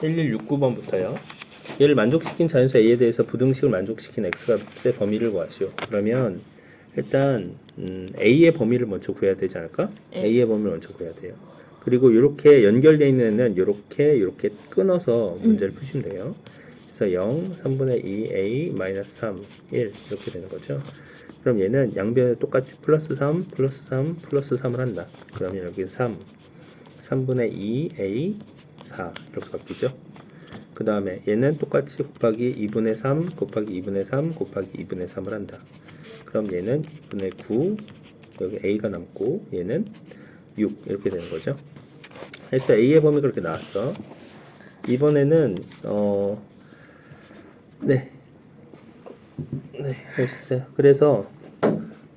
1169번부터요. 얘를 만족시킨 자연수 A에 대해서 부등식을 만족시킨 X값의 범위를 구하시오. 그러면 일단 음, A의 범위를 먼저 구해야 되지 않을까? 네. A의 범위를 먼저 구해야 돼요. 그리고 이렇게 연결되어 있는 애는 이렇게 이렇게 끊어서 문제를 푸시면 돼요. 그래서 0, 3분의 2, A, 마이너스 3, 1 이렇게 되는 거죠. 그럼 얘는 양변에 똑같이 플러스 3, 플러스 3, 플러스 3을 한다. 그러면 여기 3, 3분의 2, A, 4 이렇게 바뀌죠. 그 다음에 얘는 똑같이 곱하기 2분의 3 곱하기 2분의 3 곱하기 2분의 3을 한다. 그럼 얘는 2분의 9 여기 A가 남고 얘는 6 이렇게 되는 거죠. 그래서 A의 범위가 그렇게 나왔어. 이번에는 어 네. 네, 됐어요. 그래서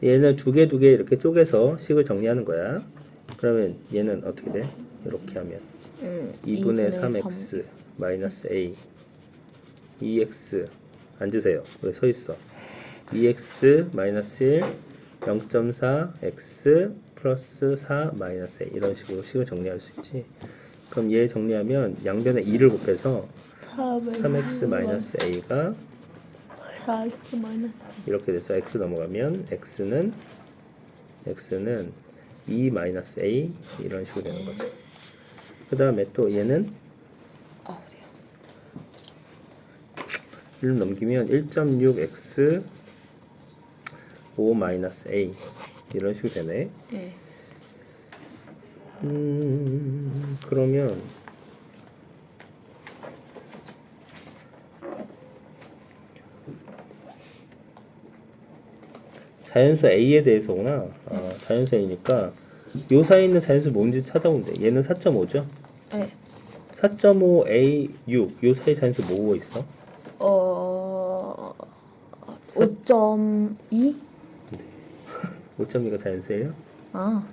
얘는 두 개 두 개 이렇게 쪼개서 식을 정리하는 거야. 그러면 얘는 어떻게 돼? 이렇게 하면 음, 2분의 3x 마이너스 a 2x 앉으세요. 왜 서 있어? 2x 마이너스 1 0.4 x 플러스 4 마이너스 a 이런 식으로 식을 정리할 수 있지. 그럼 얘 정리하면 양변에 2를 곱해서 3x 마이너스 a가 4x 마이너스 이렇게 돼서 x 넘어가면 x는 x는 2 마이너스 a 이런 식으로 되는 거죠. 그 다음에 또 얘는 아 어디야 1을 넘기면 1.6x 5 마이너스 a 이런 식으로 되네. 예음 그러면 자연수 a에 대해서구나. 아, 자연수 a니까 요 사이에 있는 자연수 뭔지 돼. 얘는 4.5죠. 예. 4.5 a 6. 요 사이 자연수 뭐가 있어? 어... 5.2? 5.2가 자연수예요? 아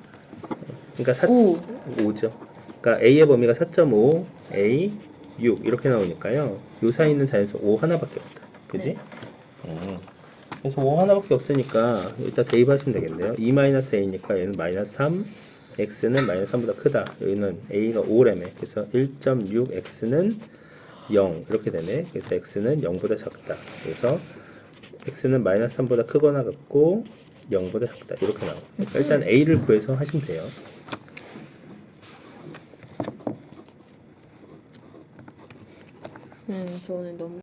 그러니까 4, 5 5죠. 그러니까 A의 범위가 4.5, A, 6 이렇게 나오니까요. 요 사이에 있는 자연수 5 하나밖에 없다. 그지? 네. 음. 그래서 5 하나밖에 없으니까 일단 대입하시면 되겠네요. 2-A니까 얘는 마이너스 3, X는 마이너스 3보다 크다. 여기는 A가 5래매. 그래서 1.6X는 0 이렇게 되네. 그래서 X는 0보다 작다. 그래서 X는 마이너스 3보다 크거나 같고 0보다 작다. 이렇게 나와요. 그러니까 일단 A를 구해서 하시면 돼요. 음, 저는 너무